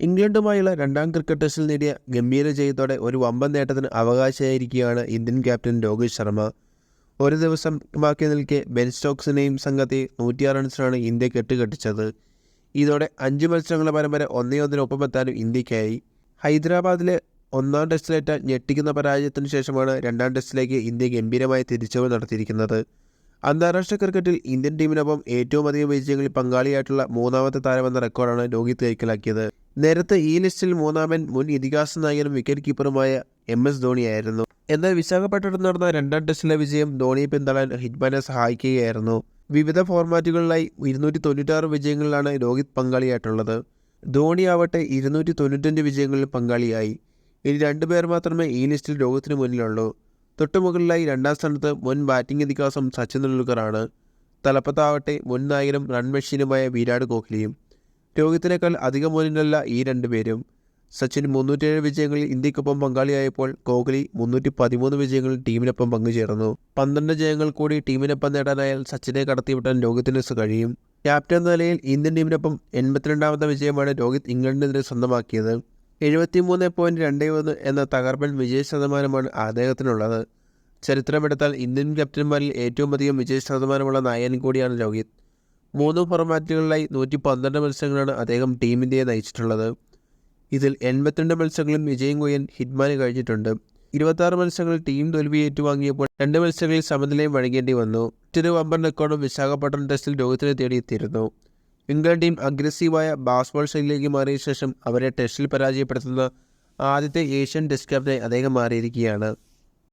ഇംഗ്ലണ്ടുമായുള്ള രണ്ടാം ക്രിക്കറ്റ് ടെസ്റ്റിൽ നേടിയ ഗംഭീര ജയത്തോടെ ഒരു വമ്പൻ നേട്ടത്തിന് അവകാശമായിരിക്കുകയാണ് ഇന്ത്യൻ ക്യാപ്റ്റൻ രോഹിത് ശർമ്മ. ഒരു ദിവസം ബാക്കി നിൽക്കെ ബെൻ സ്റ്റോക്സിനെയും സംഘത്തെ നൂറ്റിയാറ് റൺസിനാണ് ഇന്ത്യ കെട്ടുകെട്ടിച്ചത്. ഇതോടെ അഞ്ച് മത്സരങ്ങളുടെ പരമ്പര ഒന്നേ ഒന്നിന് ഒപ്പമെത്താനും ഇന്ത്യക്കായി ഹൈദരാബാദിലെ ഒന്നാം ടെസ്റ്റിലേറ്റ ഞെട്ടിക്കുന്ന പരാജയത്തിന് ശേഷമാണ് രണ്ടാം ടെസ്റ്റിലേക്ക് ഇന്ത്യ ഗംഭീരമായി തിരിച്ചവ് നടത്തിയിരിക്കുന്നത്. അന്താരാഷ്ട്ര ക്രിക്കറ്റിൽ ഇന്ത്യൻ ടീമിനൊപ്പം ഏറ്റവും അധികം വിജയങ്ങളിൽ പങ്കാളിയായിട്ടുള്ള മൂന്നാമത്തെ താരമെന്ന റെക്കോർഡാണ് രോഹിത് കൈക്കലാക്കിയത്. നേരത്തെ ഈ ലിസ്റ്റിൽ മൂന്നാമൻ മുൻ ഇതിഹാസ നായകനും വിക്കറ്റ് കീപ്പറുമായ എം എസ് ധോണിയായിരുന്നു എന്നാൽ വിശാഖപട്ടണത്ത് നടന്ന രണ്ടാം ടെസ്റ്റിലെ വിജയം ധോണിയെ പിന്തള്ളാൻ ഹിറ്റ്മാനെ സഹായിക്കുകയായിരുന്നു. വിവിധ ഫോർമാറ്റുകളിലായി ഇരുന്നൂറ്റി തൊണ്ണൂറ്റാറ് വിജയങ്ങളിലാണ് രോഹിത് പങ്കാളിയായിട്ടുള്ളത്. ധോണി ആവട്ടെ ഇരുന്നൂറ്റി തൊണ്ണൂറ്റഞ്ച് വിജയങ്ങളിൽ പങ്കാളിയായി. ഇനി രണ്ടുപേർ മാത്രമേ ഈ ലിസ്റ്റിൽ രോഗത്തിന് മുന്നിലുള്ളൂ. തൊട്ടുമുകളിലായി രണ്ടാം സ്ഥാനത്ത് മുൻ ബാറ്റിംഗ് ഇതിഹാസം സച്ചിൻ തെണ്ടുൽക്കറാണ് തലപ്പത്താവട്ടെ മുൻ നായകനും റൺ മെഷീനുമായ വിരാട് കോഹ്ലിയും. രോഹിത്തിനേക്കാൾ അധികം മുന്നിലല്ല ഈ രണ്ടുപേരും സച്ചിൻ മുന്നൂറ്റിയേഴ് വിജയങ്ങളിൽ ഇന്ത്യക്കൊപ്പം പങ്കാളിയായപ്പോൾ കോഹ്ലി മുന്നൂറ്റി പതിമൂന്ന് വിജയങ്ങളിൽ ടീമിനൊപ്പം പങ്കുചേർന്നു. പന്ത്രണ്ട് ജയങ്ങൾ കൂടി ടീമിനൊപ്പം നേടാനായാൽ സച്ചിനെ കടത്തിവിട്ടാൻ രോഹിത്തിന് കഴിയും ക്യാപ്റ്റൻ നിലയിൽ ഇന്ത്യൻ ടീമിനൊപ്പം എൺപത്തിരണ്ടാമത്തെ വിജയമാണ് രോഹിത് ഇംഗ്ലണ്ടിനെതിരെ സ്വന്തമാക്കിയത്. എഴുപത്തിമൂന്ന് പോയിന്റ് രണ്ട് ഒന്ന് എന്ന തകർപ്പൻ വിജയ ശതമാനമാണ് അദ്ദേഹത്തിനുള്ളത്. ചരിത്രമെടുത്താൽ ഇന്ത്യൻ ക്യാപ്റ്റന്മാരിൽ ഏറ്റവും അധികം വിജയ ശതമാനമുള്ള നായകൻ കൂടിയാണ് രോഹിത്. മൂന്ന് ഫോർമാറ്റുകളിലായി നൂറ്റി പന്ത്രണ്ട് മത്സരങ്ങളാണ് അദ്ദേഹം ടീമിന്റെ നയിച്ചിട്ടുള്ളത്. ഇതിൽ എൺപത്തിരണ്ട് മത്സരങ്ങളും വിജയം കൊയ്യാൻ ഹിറ്റ്മാന് കഴിഞ്ഞിട്ടുണ്ട്. ഇരുപത്താറ് മത്സരങ്ങളിൽ ടീം തോൽവി ഏറ്റുവാങ്ങിയപ്പോൾ രണ്ട് മത്സരങ്ങളിൽ സമനിലയും വഴങ്ങേണ്ടി വന്നു. മറ്റൊരു വമ്പൻ റെക്കോർഡും വിശാഖപട്ടണം ടെസ്റ്റിൽ രോഹിത്തിനെ തേടിയെത്തിയിരുന്നു. ഇംഗ്ലണ്ട് ടീം അഗ്രസീവായ ബാസ്ബോൾ ശൈലിയിലേക്ക് മാറിയ ശേഷം അവരെ ടെസ്റ്റിൽ പരാജയപ്പെടുത്തുന്ന ആദ്യത്തെ ഏഷ്യൻ ടെസ്റ്റ് ക്യാപ്റ്റനായി അദ്ദേഹം മാറിയിരിക്കുകയാണ്.